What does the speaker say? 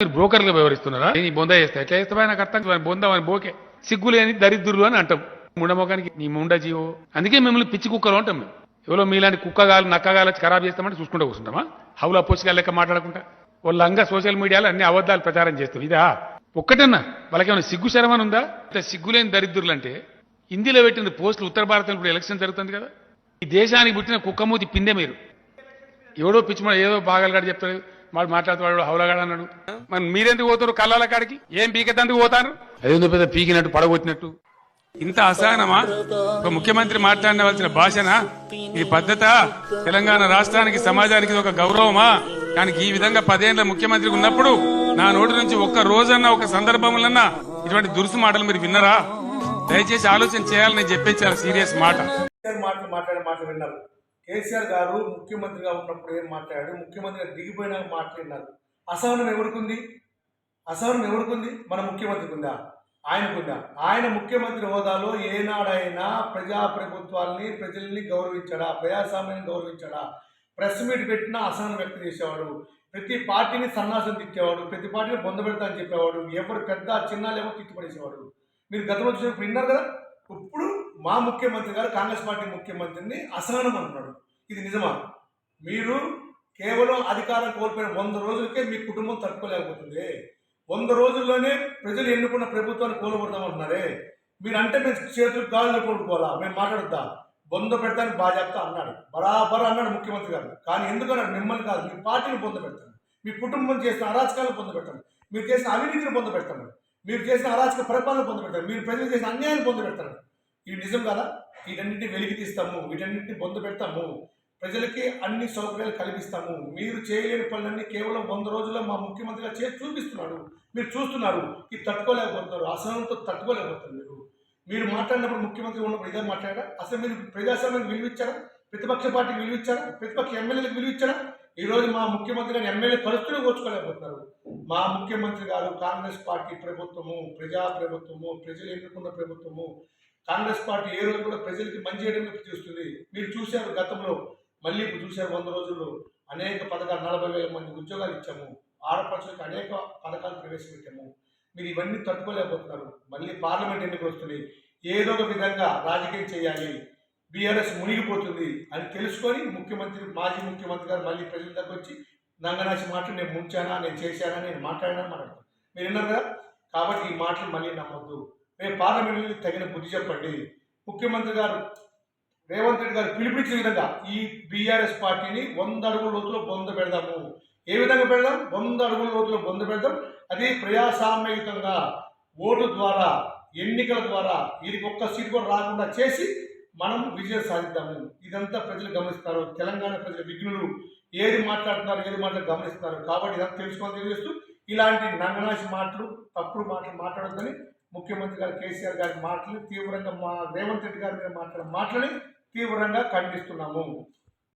మీరు బ్రోకర్లు వ్యవహరిస్తున్నారా? నీ బొంద చేస్తా. ఎట్లా చేస్తావా? నాకు అర్థం బొందా బొంద అని బోకే. సిగ్గు లేని దరిద్రులు అని అంటాం. ముండమోకానికి నీ ముండ జీవో. అందుకే మిమ్మల్ని పిచ్చి కుక్కలు అంటాం మేము. ఎవరో మీలాంటి కుక్కగాలు నక్కగాలు వచ్చి ఖరాబ్ చేస్తామంటే చూసుకుంటూ కూర్చుంటామా? హౌలా పోసిగా లెక్క మాట్లాడకుండా. వాళ్ళంగా సోషల్ మీడియాలో అన్ని అబద్ధాలు ప్రచారం చేస్తాం. ఇదా? ఒక్కటన్నా. వాళ్ళకేమైనా సిగ్గు శరమని ఉందా? అంటే సిగ్గులేని దరిద్రులు అంటే హిందీలో పెట్టిన పోస్టులు ఉత్తర భారతంలో ఇప్పుడు ఎలక్షన్ జరుగుతుంది కదా? ఈ దేశానికి పుట్టిన కుక్కమూతి పిండే మీరు. ఎవడో పిచ్చిమ ఏదో బాగాలగాడు చెప్తాడు వాడు మాట్లాడుతూ వాడు హౌలగాడు అన్నాడు. మరి మీరెందుకు పోతారు కళ్ళాల కాడికి? ఏం పీకెత్తందుకు పోతారు? అదేందో పెద్ద పీకినట్టు పడగొట్టినట్టు? ఇంత అసహనమా? ఒక ముఖ్యమంత్రి మాట్లాడవలసిన భాషనా? ఈ పద్ధత తెలంగాణ రాష్ట్రానికి సమాజానికి ఒక గౌరవమా? కానీ ఈ విధంగా పదేళ్ళ ముఖ్యమంత్రి ఉన్నప్పుడు నా నోటి నుంచి ఒక్క రోజన్నా ఒక సందర్భంలోన్నా ఇటువంటి దురుసు మాటలు మీరు విన్నరా? దయచేసి ఆలోచన చేయాలని నేను చాలా సీరియస్ మాట. మాట్లాడే మాటలు విన్నారు. కేసీఆర్ గారు ముఖ్యమంత్రిగా ఉన్నప్పుడు ఏం మాట్లాడాడు ముఖ్యమంత్రిగా దిగిపోయినాక మాట్లాడినారు. అసహనం ఎవరికుంది? అసహనం ఎవరికుంది? మన ముఖ్యమంత్రికి ఉందా ఆయనకుందా? ఆయన ముఖ్యమంత్రి హోదాలో ఏనాడైనా ప్రజాప్రభుత్వాల్ని ప్రజల్ని గౌరవించడా? ప్రజాస్వామ్యాన్ని గౌరవించడా? ప్రెస్ మీట్ పెట్టినా అసహనం వ్యక్తం చేసేవాడు. ప్రతి పార్టీని సన్నాసం తిట్టేవాడు. ప్రతి పార్టీని పొందబెడతా అని చెప్పేవాడు. ఎవరు పెద్ద చిన్న లేవో తిట్టుపడేసేవాడు మీరు గతంలో చూసినప్పుడు విన్నారు కదా? ఇప్పుడు మా ముఖ్యమంత్రి గారు కాంగ్రెస్ పార్టీ ముఖ్యమంత్రిని అసహనం అంటున్నాడు. ఇది నిజమా? మీరు కేవలం అధికారం కోల్పోయిన వంద రోజులకే మీ కుటుంబం తట్టుకోలేకపోతుంది. వంద రోజుల్లోనే ప్రజలు ఎన్నుకున్న ప్రభుత్వాన్ని కోల్పోతామంటున్నారే మీరు అంటే మేము చేతులు గాలిలో కొనుక్కోవాలా మేము మాట్లాడుతా బొంద పెడతాను బాగా అన్నాడు. బరాబర్ అన్నాడు ముఖ్యమంత్రి గారు. కానీ ఎందుకన్నాడు? మిమ్మల్ని కాదు. మీ పార్టీని పొంద పెడతాను. మీ కుటుంబం చేసిన అరాచకాలను పొంద పెడతాను. మీరు చేసిన అవినీతిని పొంద పెడతాను. మీరు చేసిన అరాచక పరిపాలన పొంద పెడతారు మీరు ప్రజలు చేసిన అన్యాయాన్ని పొంద పెడతారు ఇవి నిజం కదా? వీటన్నింటినీ వెలికి తీస్తాము. వీటన్నింటినీ పొందు పెడతాము. ప్రజలకి అన్ని సౌకర్యాలు కల్పిస్తాము. మీరు చేయలేని పనులన్నీ కేవలం వంద రోజుల్లో మా ముఖ్యమంత్రిగా చేసి చూపిస్తున్నాడు. మీరు చూస్తున్నారు. ఇది తట్టుకోలేకపోతున్నారు. అసహనంతో తట్టుకోలేకపోతున్నారు మీరు. మీరు మాట్లాడినప్పుడు ముఖ్యమంత్రి ఉన్నప్పుడు ఇదే మాట్లాడారా? అసలు మీరు ప్రజాస్వామ్యానికి విలువిచ్చారా? ప్రతిపక్ష పార్టీకి విలువిచ్చారా? ప్రతిపక్ష ఎమ్మెల్యేలకు విలువిచ్చారా? ఈరోజు మా ముఖ్యమంత్రి గారిని ఎమ్మెల్యే కలుస్తూనే కూర్చుకోలేకపోతున్నారు మా ముఖ్యమంత్రి గారు కాంగ్రెస్ పార్టీ ప్రభుత్వము ప్రజా ప్రభుత్వము ప్రజలు ఎన్నుకున్న ప్రభుత్వము కాంగ్రెస్ పార్టీ ఏ రోజు కూడా ప్రజలకి మంచి చేయడం చూస్తుంది. మీరు చూశారు గతంలో మళ్ళీ ఇప్పుడు చూశారు వంద రోజుల్లో అనేక పథకాలు నలభై వేల మంది ఉద్యోగాలు ఇచ్చాము. ఆడపడుచులకు అనేక పథకాలు ప్రవేశపెట్టాము. మీరు ఇవన్నీ తట్టుకోలేకపోతున్నారు. మళ్ళీ పార్లమెంట్ ఎన్నికలు వస్తున్నాయి. ఏదో ఒక విధంగా రాజకీయం చేయాలి. బీఆర్ఎస్ మునిగిపోతుంది అని తెలుసుకొని ముఖ్యమంత్రి మాజీ ముఖ్యమంత్రి గారు మళ్ళీ ప్రజల దగ్గర వచ్చి నంగనాచి మాటలు నేను ముంచానా నేను చేశానా నేను మాట్లాడినా మనకు. మీరు విన్నారు కదా? కాబట్టి ఈ మాటలు మళ్ళీ నమ్మొద్దు. రేపు పార్లమెంట్లో తగిన బుద్ధి చెప్పండి. ముఖ్యమంత్రి గారు రేవంత్ రెడ్డి గారు పిలుపునిచ్చిన విధంగా ఈ బీఆర్ఎస్ పార్టీని వంద అడుగుల లోతులో బొంద పెడదాము. ఏ విధంగా పెడదాం? వంద అడుగుల లోతులో బొంద పెడదాం. అది ప్రజాసామ్యయుతంగా ఓటు ద్వారా ఎన్నికల ద్వారా వీరికి ఒక్క సీట్ కూడా రాకుండా చేసి మనం విజయం సాధిద్దాము. ఇదంతా ప్రజలు గమనిస్తారు. తెలంగాణ ప్రజల విఘ్నులు. ఏది మాట్లాడుతున్నారు ఏది మాటలు గమనిస్తున్నారు. కాబట్టి ఇదంతా తెలుసుకొని తెలియజేస్తూ ఇలాంటి నంగనాశి మాటలు తప్పుడు మాటలు మాట్లాడొద్దని ముఖ్యమంత్రి గారు కేసీఆర్ గారి మాటలు తీవ్రంగా మా రేవంత్ రెడ్డి గారి మీద మాట్లాడిన మాటలని తీవ్రంగా ఖండిస్తున్నాము.